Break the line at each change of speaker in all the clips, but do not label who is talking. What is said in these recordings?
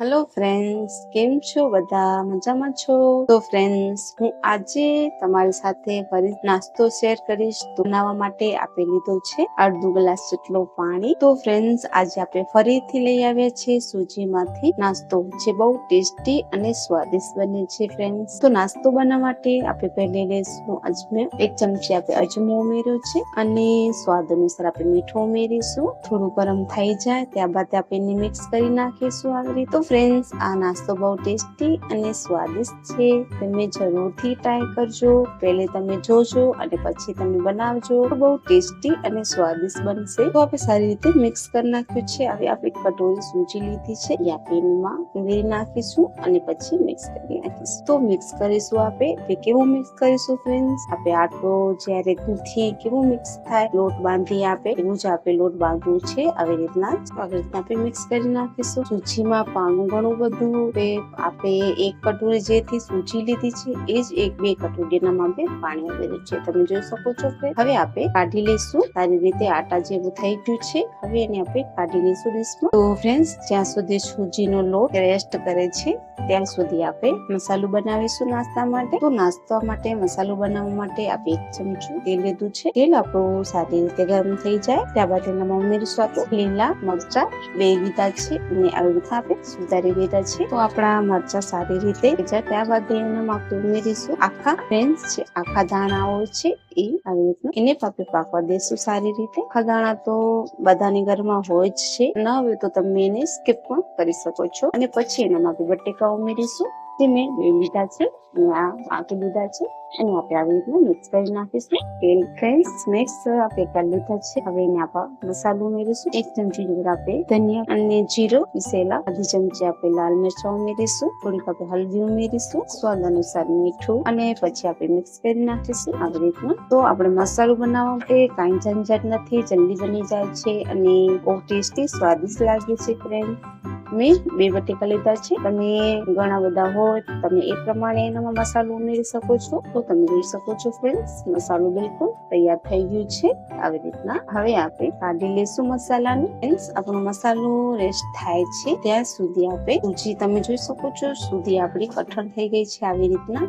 Hello friends કેમ છો બધા? મજામાં છો? તો ફ્રેન્ડ્સ હું આજે તમારી સાથે ફરી નાસ્તો શેર કરીશ. તો, બનાવવા માટે આપી લીધો છે અડધો ગ્લાસ જેટલો પાણી. તો ફ્રેન્ડ્સ આજે આપણે ફરીથી લઈ આવ્યા છે સૂજીમાંથી નાસ્તો, જે બહુ ટેસ્ટી અને સ્વાદિષ્ટ બને છે ફ્રેન્ડ્સ તો, નાસ્તો બનાવવા માટે આપણે પહેલે લઈશું અજમો. એક ચમચી આપણે અજમો ઉમેર્યો છે અને સ્વાદ અનુસાર આપણે મીઠું ઉમેરીશું. થોડું ગરમ થઈ જાય, ત્યારબાદ આપણે મિક્સ કરી નાખીશું આવી રીતે. ફ્રેન્ડ્સ આ નાસ્તો બહુ ટેસ્ટી અને સ્વાદિષ્ટ છે. તમે જરૂરથી ટ્રાય કરજો. પહેલે તમે જોજો અને પછી તમે બનાવજો. બહુ ટેસ્ટી અને સ્વાદિષ્ટ બનશે. તો આપણે સારી રીતે મિક્સ કરી નાખ્યું છે. હવે આપણે કટોરી સૂજી લીધી છે. યાપીનમાં ઉમેરી નાખીશું અને પછી મિક્સ કરી નાખીશું. તો મિક્સ કરીશું આપણે. કેવું મિક્સ કરીશું ફ્રેન્ડ્સ આપણે આટલો જ્યારે દૂધથી કેવું મિક્સ થાય? લોટ બાંધી આપે એવું જ આપણે લોટ બાંધવું છે. આવી રીતના આવી રીતના આપણે મિક્સ કરી નાખીશું. સૂજીમાં પાણી ઘણું બધું તે આપણે એક કટોરી જેથી સૂજી લીધી છે, એ જ એક, બે કટોરીના માપે પાણી ઉમેર્યું છે. તમે જોઈ શકો છો કે હવે આપણે કાઢી લઈશું. સારી રીતે આટા જેવું થઈ ગયું છે. હવે એને આપણે કાઢી લઈશું ડીશમાં. તો ફ્રેન્ડ્સ જ્યાં સુધી સૂજીનો લોટ રેસ્ટ કરે છે, ત્યાં સુધી આપણે મસાલો બનાવીશું નાસ્તા માટે. તો નાસ્તા માટે, મસાલો બનાવવા માટે આપણે એક ચમચું તેલ લીધું છે. તેલ આપણું સારી રીતે ગરમ થઈ જાય. ત્યારબાદ એનામાં ઉમેરીશું આપણે લીલા મરચા બે લીધા છે. અને આવી રીતે આપણે સુધારી દીધા છે. તો આપણા મરચા સારી રીતે જાય. ત્યારબાદ એનામાં આપણે ઉમેરીશું. આખા ફ્રેન્સ છે, આખા દાણાઓ છે એને આપણે પાકવા દેશું સારી રીતે. આખા દાણા તો બધાની ઘરમાં હોય જ છે. ન હોય તો તમે એને સ્કીપ પણ કરી શકો છો. અને પછી એનામાં આપણે બટેકા ઉમેરીશું. જે મેં લીધા છે, અને આ બાકી લીધા છે અને આપણે આવી રીતના મિક્સ કરી નાખીશું. તેલ ફ્રેન્ડ્સ મિક્સ આપણે કરી લીધા છે. હવે એને આપણે મસાલો ઉમેરીશું. એક ચમચી જેવું આપણે ધનિયા અને જીરો પીસેલા અડધી ચમચી આપણે લાલ મરચાં ઉમેરીશું. થોડીક આપણે હલ્દી ઉમેરીશું. સ્વાદ અનુસાર મીઠું અને પછી આપણે મિક્સ કરી નાખીશું આવી રીતના. તો આપણે મસાલો બનાવવા માટે કાંઈ ઝંઝટ નથી, જલ્દી બની જાય છે અને બહુ ટેસ્ટી, સ્વાદિષ્ટ લાગે છે ફ્રેન્ડ મેં બે બટેકા લીધા છે. તમે ઘણા બધા હોય તમે એ પ્રમાણે એનામાં મસાલો ઉમેરી શકો છો. તો તમે જોઈ શકો છો ફ્રેન્ડ્સ મસાલો બિલકુલ તૈયાર થઈ ગયું છે. આવી રીતના હવે આપણે કાઢી લઈશું મસાલાને. ફ્રેન્ડ્સ આપણો મસાલો રેસ્ટ થાય છે. ત્યાં સુધી આપણે સૂજી તમે જોઈ શકો છો, સુધી આપણી કઠણ થઈ ગઈ છે આવી રીતના.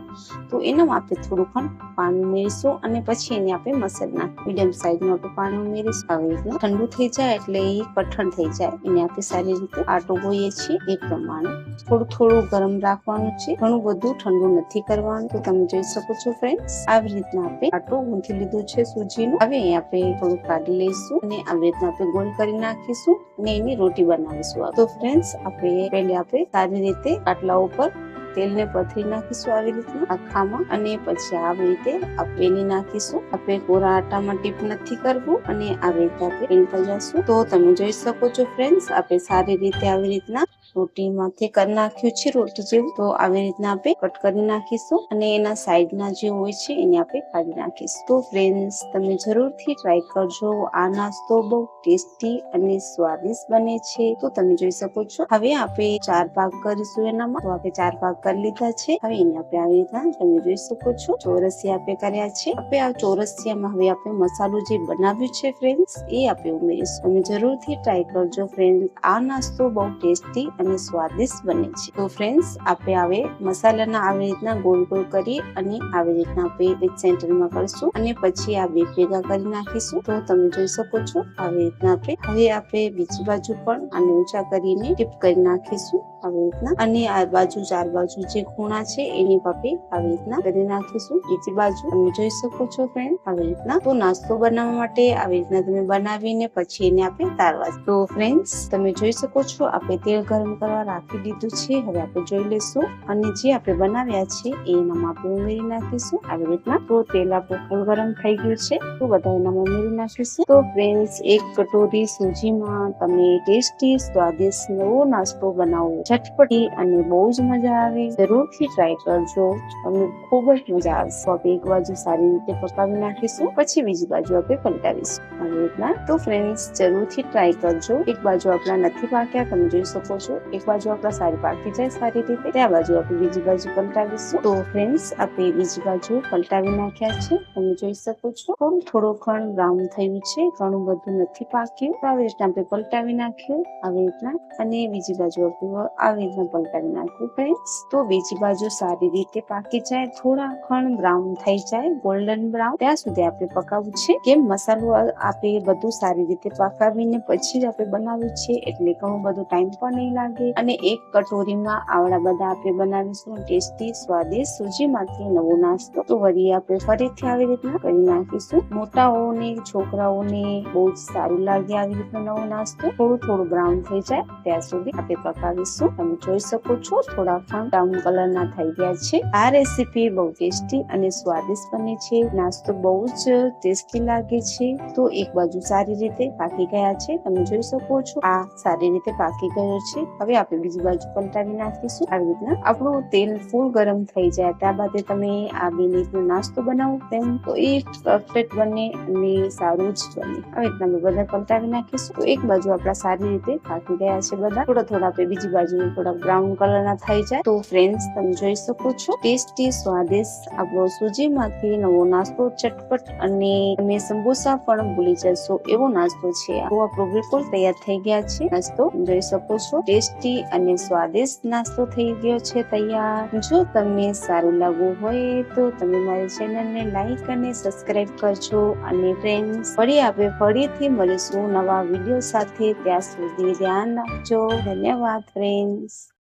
તો એનામાં આપણે થોડું પણ પાણી ઉમેરીશું અને પછી એને આપણે મસાલા મીડિયમ સાઈઝનું આપણે પાણી ઉમેરીશું. આવી રીતના ઠંડુ થઈ જાય એટલે એ કઠણ થઈ જાય. એને આપણે સારી રીતે આટો હોઈએ છીએ એ પ્રમાણે. થોડું થોડું ગરમ રાખવાનું છે. ઘણું બધું ઠંડુ નથી કરવાનું. તો તમે જોઈ શકો છો ફ્રેન્ડ્સ આવી રીતના આપણે આટો ગૂંથી લીધું છે સૂજીનું. હવે આપણે થોડું કાઢી લઈશું અને આવી રીતના આપણે ગોળ કરી નાખીશું અને એની રોટી બનાવીશું તો ફ્રેન્ડ્સ આપણે પહેલે આપણે સારી રીતે આટલા ઉપર તેલને પથરી નાખીશું આવી રીતના આખામાં અને પછી આવી રીતે આપણે નાખીશું. આપણે કોરા આટામાં ટીપ નથી કરવું અને આવી રીતે આપણે પર જશું. તો તમે જોઈ શકો છો ફ્રેન્ડ્સ આપણે સારી રીતે આવી રીતના રોટીમાંથી કરી નાખ્યું છે રોટી જેવું. તો આવી રીતના આપણે કટ કરી નાખીશું અને એના સાઈડના જે હોય છે, એને આપણે કાઢી નાખીશું. તો ફ્રેન્ડ્સ તમે જરૂરથી ટ્રાય કરજો. આ નાસ્તો બહુ ટેસ્ટી અને સ્વાદિષ્ટ બને છે. તો તમે જોઈ શકો છો, હવે આપણે ચાર ભાગ કરીશું એનામાં. તો આપણે ચાર ભાગ કરી લીધા છે. હવે એને આપણે આવી રીતના તમે જોઈ શકો છો, ચોરસિયા આપણે કર્યા છે. આપણે આ ચોરસિયામાં હવે આપણે મસાલો જે બનાવ્યું છે ફ્રેન્ડ્સ એ આપણે ઉમેરીશું. તમે જરૂરથી ટ્રાય કરજો ફ્રેન્ડ્સ આ નાસ્તો બહુ ટેસ્ટી અને સ્વાદિષ્ટ બને છે. તો ફ્રેન્ડ્સ આપણે હવે મસાલાના આવી રીતના ગોળ ગોળ કરી અને આવી રીતના આપણે એક સેન્ટરમાં કરશું અને પછી આ બે ભેગા કરી નાખીશું. તો તમે જોઈ શકો છો, આવી રીતના આપણે હવે આપણે બીજી બાજુ પણ આને ઊંચા કરીને ટીપ કરી નાખીશું. આવી રીતના. અને આ બાજુ ચાર બાજુ જે ખૂણા છે, એની પાપે આવી રીતના કરી નાખીશું. બીજી બાજુ તમે જોઈ શકો છો ફ્રેન્ડ આવી રીતના. તો નાસ્તો બનાવવા માટે આવી રીતના તમે બનાવીને પછી એને આપણે તારવા તો ફ્રેન્ડ્સ તમે જોઈ શકો છો, આપણે તેલ ગરમ કરવા રાખી દીધું છે. હવે આપણે જોઈ લઈશું. અને જે આપણે બનાવ્યા છે એનામાં આપણે ઉમેરી નાખીશું. આવી રીતના. તો તેલ આપણું ફૂલ ગરમ થઈ ગયું છે. તો બધા એનામાં ઉમેરી નાખીશું. તો ફ્રેન્ડ્સ એક કટોરી સૂજીમાં તમે ટેસ્ટી, સ્વાદિષ્ટ નવો નાસ્તો બનાવો. ચટપટી અને બહુ જ મજા આવે. જરૂરથી ટ્રાય કરજો. તમને ખૂબ જ મજા આવશે. આપણે એક બાજુ સારી રીતે પકાવી નાખીશું, પછી બીજી બાજુ આપણે પલટાવીશું. આવી રીતના. તો ફ્રેન્ડ્સ જરૂરથી ટ્રાય કરજો. એક બાજુ આપણા નથી પાક્યા, તમે જોઈ શકો છો. એક બાજુ આપણા સારી પાકી જાય સારી રીતે. ત્યાં બાજુ આપણે બીજી બાજુ પલટાવીશું. તો ફ્રેન્ડ્સ આપણે બીજી બાજુ પલટાવી નાખ્યા છે. તમે જોઈ શકો છો. થોડું થોડું ખણ બ્રાઉન થયું છે. ઘણું બધું નથી પાક્યું. આવી રીતના આપણે પલટાવી નાખ્યું. આવી રીતના. અને બીજી બાજુ આપણે આવી રીતના પલટાવી નાખવું ફ્રેન્ડ્સ તો બીજી બાજુ સારી રીતે પાકી જાય, થોડા ખણ બ્રાઉન થઈ જાય ગોલ્ડન બ્રાઉન ત્યાં સુધી આપણે પકાવવું છે કેમ મસાલો આપણે બધું સારી રીતે પકાવીને પછી જ આપણે બનાવ્યું છે એટલે ઘણું બધું ટાઈમ પણ નહીં લાગે. અને એક કટોરીમાં આવડા બધા આપણે બનાવીશું. ટેસ્ટી, સ્વાદિષ્ટ સૂજીમાંથી નવો નાસ્તો. તો વળી આપણે ફરીથી આવી રીતના કરી નાખીશું. મોટાઓને, છોકરાઓને બહુ જ સારું લાગે આવી રીતનો નવો નાસ્તો. થોડું થોડું બ્રાઉન થઈ જાય, ત્યાં સુધી આપણે પકાવીશું. તમે જોઈ શકો છો થોડા પણ બ્રાઉન કલર ના થઈ ગયા છે. આ રેસીપી બહુ ટેસ્ટી અને સ્વાદિષ્ટ બને છે. નાસ્તો બહુ જ ટેસ્ટી લાગે છે. તો એક બાજુ સારી રીતે પાકી ગયા છે. તમે જોઈ શકો છો, આ સારી રીતે પાકી ગયો છે. હવે આપણે બીજી બાજુ પલટાવી નાખીશું. આવી રીતના આપણું તેલ ફૂલ ગરમ થઈ જાય. ત્યારબાદ તમે આ બે રીતનો નાસ્તો બનાવો તેમ. તો એ પરફેક્ટ બને અને સારું જ બને. આવી રીતના બધા પલટાવી નાખીશું. તો એક બાજુ આપણા સારી રીતે પાકી ગયા છે બધા. થોડા થોડા આપણે બીજી બાજુ થોડા બ્રાઉન કલર ના થઈ જાય. તો ફ્રેન્ડ્સ તમે જોઈ શકો છો. ટેસ્ટી સ્વાદિષ્ટ આપણો સૂજીમાંથી નવો નાસ્તો ચટપટ અને તમે સંબોસા પણ ભૂલી જશો એવો નાસ્તો છે. તો આપણો બિલકુલ તૈયાર થઈ ગયા છે. નાસ્તો જોઈ શકો છો. ટેસ્ટી અને સ્વાદિષ્ટ નાસ્તો થઈ ગયો છે તૈયાર. જો તમને સારું લાગવું હોય તો તમે મારી ચેનલને લાઈક અને સબસ્ક્રાઇબ કરજો. અને ફ્રેન્ડ્સ ફરી આપણે ફરીથી મળીશું નવા વીડિયો સાથે. ત્યાં સુધી ધ્યાન રાખજો. ધન્યવાદ ફ્રેન્ડ્સ